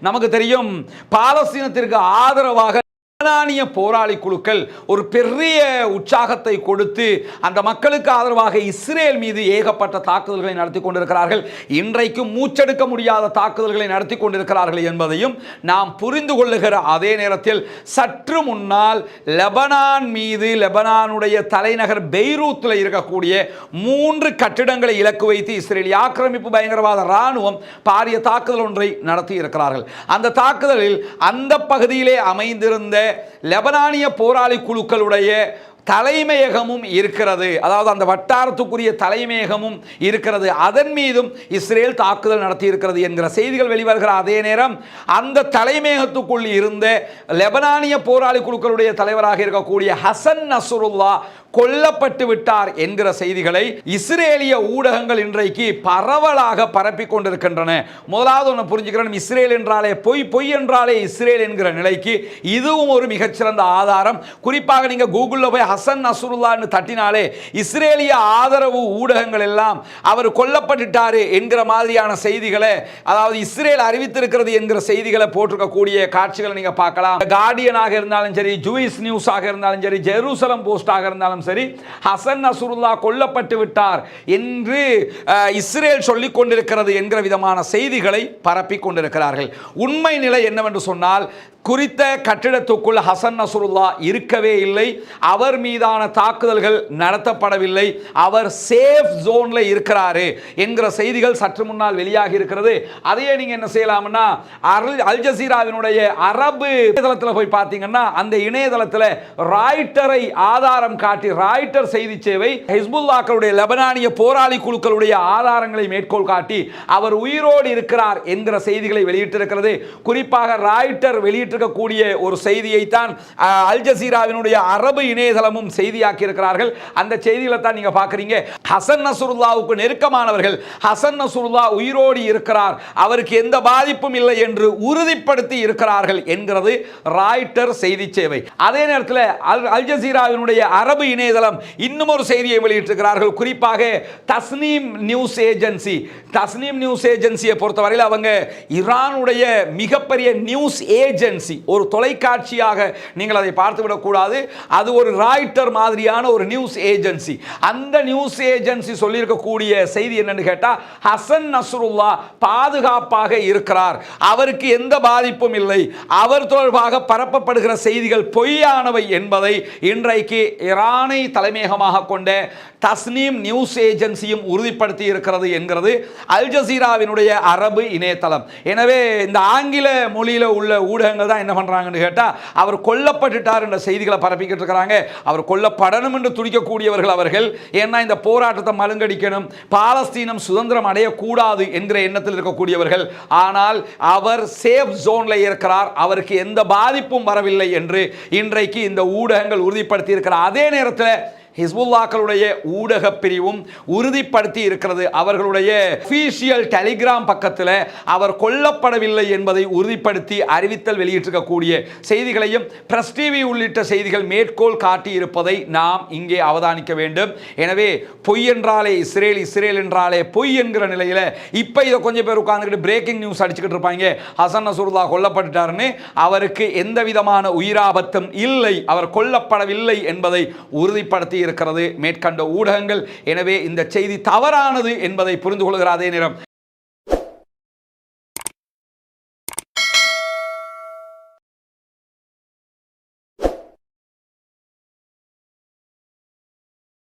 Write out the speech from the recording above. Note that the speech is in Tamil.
நமக்கு தெரியும் பாலஸ்தீனத்திற்கு ஆதரவாக லெபனானிய போராளி குழுக்கள் ஒரு பெரிய உற்சாகத்தை கொடுத்து அந்த மக்களுக்கு ஆதரவாக இஸ்ரேல் மீது ஏகப்பட்ட தாக்குதல்களை நடத்தி கொண்டிருக்கிறார்கள். இன்றைக்கும் மூச்செடுக்க முடியாத தாக்குதல்களை நடத்தி கொண்டிருக்கிறார்கள் என்பதையும் நாம் புரிந்து கொள்ளுகிற அதே நேரத்தில் சற்று முன்னால் லெபனான் மீது லெபனானுடைய தலைநகர் பெய்ரூத்தில் இருக்கக்கூடிய மூன்று கட்டிடங்களை இலக்கு வைத்து இஸ்ரேலிய ஆக்கிரமிப்பு பயங்கரவாத இராணுவம் பாரிய தாக்குதல் ஒன்றை நடத்தி இருக்கிறார்கள் அந்த தாக்குதலில் அந்த பகுதியிலே அமைந்திருந்த லெபனானிய போராளி குழுக்களுடைய தலைமையகமும் இருக்கிறது. அதாவது அந்த வட்டாரத்துக்குரிய தலைமையகமும் இருக்கிறது. அதன் மீதும் இஸ்ரேல் தாக்குதல் நடத்தி இருக்கிறது என்கிற செய்திகள் வெளிவருகிற அதே நேரம் அந்த தலைமையகத்துக்குள் இருந்த லெபனானிய போராளி குழுக்களுடைய தலைவராக இருக்கக்கூடிய ஹசன் நசுருல்லா கொல்லப்பட்டு விட்டார் என்கிற செய்திகளை இஸ்ரேலிய ஊடகங்கள் இன்றைக்கு பரவலாக பரப்பி கொண்டிருக்கின்றன. முதலாவது ஒன்று புரிஞ்சுக்கிறோம் இஸ்ரேல் என்றாலே பொய் பொய் என்றாலே இஸ்ரேல் என்கிற நிலைக்கு இதுவும் ஒரு மிகச்சிறந்த ஆதாரம். குறிப்பாக நீங்கள் கூகுளில் போய் ஹசன் நசுருல்லான்னு தட்டினாலே இஸ்ரேலிய ஆதரவு ஊடகங்கள் எல்லாம் அவர் கொல்லப்பட்டுட்டாரு என்கிற மாதிரியான செய்திகளை அதாவது இஸ்ரேல் அறிவித்திருக்கிறது என்கிற செய்திகளை போட்டிருக்கக்கூடிய காட்சிகளை நீங்கள் பார்க்கலாம். கார்டியனாக இருந்தாலும் சரி ஜூயிஸ் நியூஸாக இருந்தாலும் சரி ஜெருசலம் போஸ்டாக இருந்தாலும் சரி ஹசன் நசுருல்லா கொல்லப்பட்டு விட்டார் என்று இஸ்ரேல் சொல்லிக் கொண்டிருக்கிறது என்கிற விதமான செய்திகளை பரப்பி கொண்டிருக்கிறார்கள். உண்மை நிலை என்னவென்று சொன்னால் குறித்த கட்டிடத்துக்குள் ஹசன் நசுருல்லா இருக்கவே இல்லை. அவர் மீதான தாக்குதல்கள் நடத்தப்படவில்லை. அவர் சேஃப் ஜோன்ல இருக்கிறாரு என்கிற செய்திகள் சற்று முன்னால் வெளியாகி இருக்கிறது. அதையே நீங்கள் என்ன செய்யலாம்னா அல் அல் ஜசீராவினுடைய அரபு இணையதளத்தில் போய் பார்த்தீங்கன்னா அந்த இணையதளத்தில் ராய்ட்டரை ஆதாரம் காட்டி ராய்டர் செய்தி சேவை ஹிஸ்புல்லாக்களுடைய லெபனானிய போராளி குழுக்களுடைய ஆதாரங்களை மேற்கோள் காட்டி அவர் உயிரோடு இருக்கிறார் என்கிற செய்திகளை வெளியிட்டிருக்கிறது. குறிப்பாக ராய்டர் வெளியிட்டு வெளியிட்டிருக்கக்கூடிய ஒரு செய்தியைத்தான் அல் ஜசீராவினுடைய அரபு இணையதளமும் செய்தியாக்கி இருக்கிறார்கள் அந்த செய்திகளை தான் நீங்க பார்க்குறீங்க. ஹசன் நசுருல்லாவுக்கு நெருக்கமானவர்கள் ஹசன் நசுருல்லா உயிரோடு இருக்கிறார். அவருக்கு எந்த பாதிப்பும் இல்லை என்று உறுதிப்படுத்தி இருக்கிறார்கள் என்கிறது ராய்டர் செய்தி சேவை. அதே நேரத்தில் அல் அல் ஜசீராவினுடைய அரபு இணையதளம் இன்னும் ஒரு செய்தியை வெளியிட்டிருக்கிறார்கள். குறிப்பாக Tasnim news agency. Tasnim news ஏஜென்சியை பொறுத்தவரையில் அவங்க ஈரானுடைய மிகப்பெரிய நியூஸ் ஏஜென்சி. ஏஜென்சி ஒரு தொலைக்காட்சியாக நீங்கள் அதை பார்த்துவிடக்கூடாது. அது ஒரு ராய்ட்டர் மாதிரியான ஒரு நியூஸ் ஏஜென்சி அந்த நியூஸ் ஏஜென்சி சொல்லியிருக்கக்கூடிய செய்தி என்னன்னு கேட்டால் ஹசன் நஸ்ருல்லா பாதுகாப்பாக இருக்கிறார். அவருக்கு எந்த பாதிப்பும் இல்லை. அவர் தொடர்பாக பரப்பப்படுகிற செய்திகள் பொய்யானவை என்பதை இன்றைக்கு ஈரானை தலைமையகமாக கொண்ட தஸ்னீம் நியூஸ் ஏஜென்சியும் உறுதிப்படுத்தி இருக்கிறது என்கிறது அல் ஜசீராவினுடைய அரபு இணையதளம். எனவே இந்த ஆங்கில மொழியில் உள்ள ஊடகங்கள் தான் என்ன பண்ணுறாங்கன்னு கேட்டால் அவர் கொல்லப்பட்டுட்டார் என்ற செய்திகளை பரப்பிக்கிட்டு இருக்கிறாங்க. அவர் கொல்லப்படணும் என்று துடிக்கக்கூடியவர்கள் அவர்கள். ஏன்னா இந்த போராட்டத்தை மழுங்கடிக்கணும் பாலஸ்தீனம் சுதந்திரம் அடையக்கூடாது என்கிற எண்ணத்தில் இருக்கக்கூடியவர்கள். ஆனால் அவர் சேஃப் ஜோனில் இருக்கிறார். அவருக்கு எந்த பாதிப்பும் வரவில்லை என்று இன்றைக்கு இந்த ஊடகங்கள் உறுதிப்படுத்தி இருக்கிற அதே நேரத்தில் ஹிஸ்புல்லாக்களுடைய ஊடக பிரிவும் உறுதிப்படுத்தி இருக்கிறது. அவர்களுடைய அஃபீஷியல் டெலிகிராம் பக்கத்தில் அவர் கொல்லப்படவில்லை என்பதை உறுதிப்படுத்தி அறிவித்தல் வெளியிட்டிருக்கக்கூடிய செய்திகளையும் பிரஸ் டிவி உள்ளிட்ட செய்திகள் மேற்கோள் காட்டியிருப்பதை நாம் இங்கே அவதானிக்க வேண்டும். எனவே பொய் என்றாலே இஸ்ரேல் இஸ்ரேல் என்றாலே பொய் என்கிற நிலையில் இப்போ இதை கொஞ்சம் பேர் உட்காந்துக்கிட்டு பிரேக்கிங் நியூஸ் அடிச்சுக்கிட்டு இருப்பாங்க. ஹசன் நசூருல்லா கொல்லப்பட்டுட்டாருன்னு அவருக்கு எந்த விதமான உயிராபத்தும் இல்லை. அவர் கொல்லப்படவில்லை என்பதை உறுதிப்படுத்தி இருக்கிறது. மேற்கண்ட ஊடகங்கள். எனவே இந்த செய்தி தவறானது என்பதை புரிந்து கொள்கிற அதே நேரம்